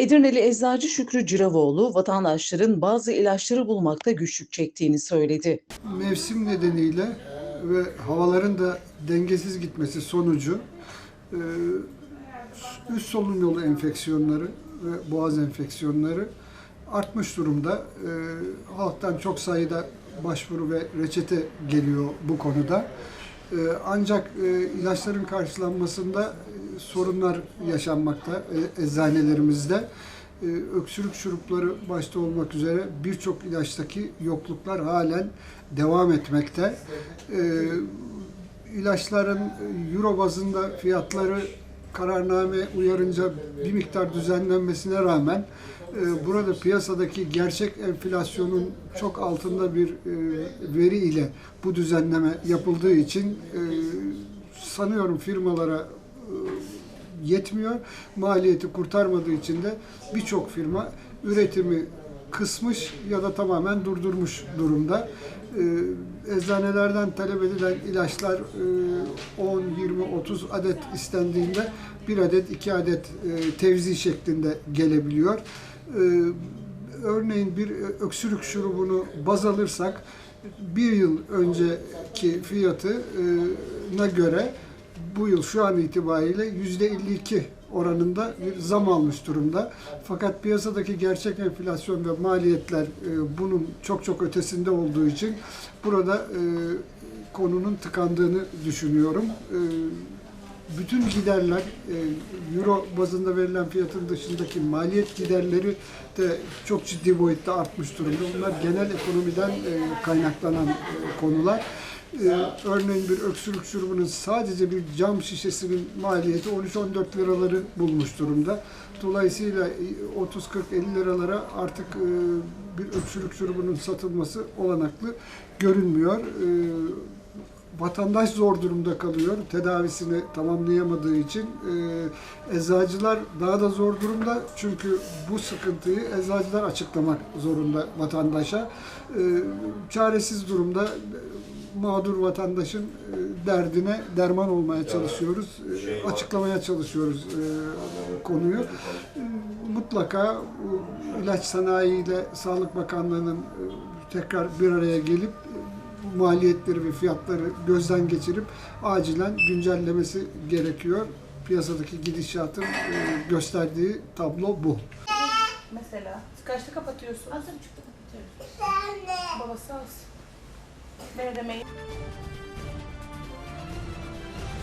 Edirneli eczacı Şükrü Ciravoğlu vatandaşların bazı ilaçları bulmakta güçlük çektiğini söyledi. mevsim nedeniyle ve havaların da dengesiz gitmesi sonucu e, üst solunum yolu enfeksiyonları ve boğaz enfeksiyonları artmış durumda. E, Halktan çok sayıda başvuru ve reçete geliyor bu konuda. E, Ancak e, ilaçların karşılanmasında e, sorunlar yaşanmakta e, eczanelerimizde. Öksürük şurupları başta olmak üzere birçok ilaçtaki yokluklar halen devam etmekte. İlaçların euro bazında fiyatları kararname uyarınca bir miktar düzenlenmesine rağmen e, burada piyasadaki gerçek enflasyonun çok altında bir e, veri ile bu düzenleme yapıldığı için e, sanıyorum firmalara yetmiyor. Maliyeti kurtarmadığı için de birçok firma üretimi kısmış ya da tamamen durdurmuş durumda. Ee, eczanelerden talep edilen ilaçlar e, 10, 20, 30 adet istendiğinde bir adet, iki adet e, tevzi şeklinde gelebiliyor. Ee, örneğin bir öksürük şurubunu baz alırsak bir yıl önceki fiyatına göre bu yıl şu an itibariyle yüzde 52 oranında bir zam almış durumda. Fakat piyasadaki gerçek enflasyon ve maliyetler e, bunun çok çok ötesinde olduğu için burada e, konunun tıkandığını düşünüyorum. E, bütün giderler euro bazında verilen fiyatın dışındaki maliyet giderleri de çok ciddi boyutta artmış durumda. Bunlar genel ekonomiden kaynaklanan konular. Ee, örneğin bir öksürük şurubunun sadece bir cam şişesinin maliyeti 13-14 liraları bulmuş durumda. Dolayısıyla 30-40-50 liralara artık e, bir öksürük şurubunun satılması olanaklı görünmüyor. Ee, vatandaş zor durumda kalıyor tedavisini tamamlayamadığı için. Ee, eczacılar daha da zor durumda çünkü bu sıkıntıyı eczacılar açıklamak zorunda vatandaşa. Ee, çaresiz durumda mağdur vatandaşın e, derdine derman olmaya çalışıyoruz, e, açıklamaya çalışıyoruz e, konuyu. Mutlaka ilaç sanayi ile Sağlık Bakanlığı'nın tekrar bir araya gelip maliyetleri ve fiyatları gözden geçirip acilen güncellemesi gerekiyor. Piyasadaki gidişatın gösterdiği tablo bu. Mesela. Kaçta kapatıyorsun? Az buçukta kapatıyoruz. Babası az. 那个没。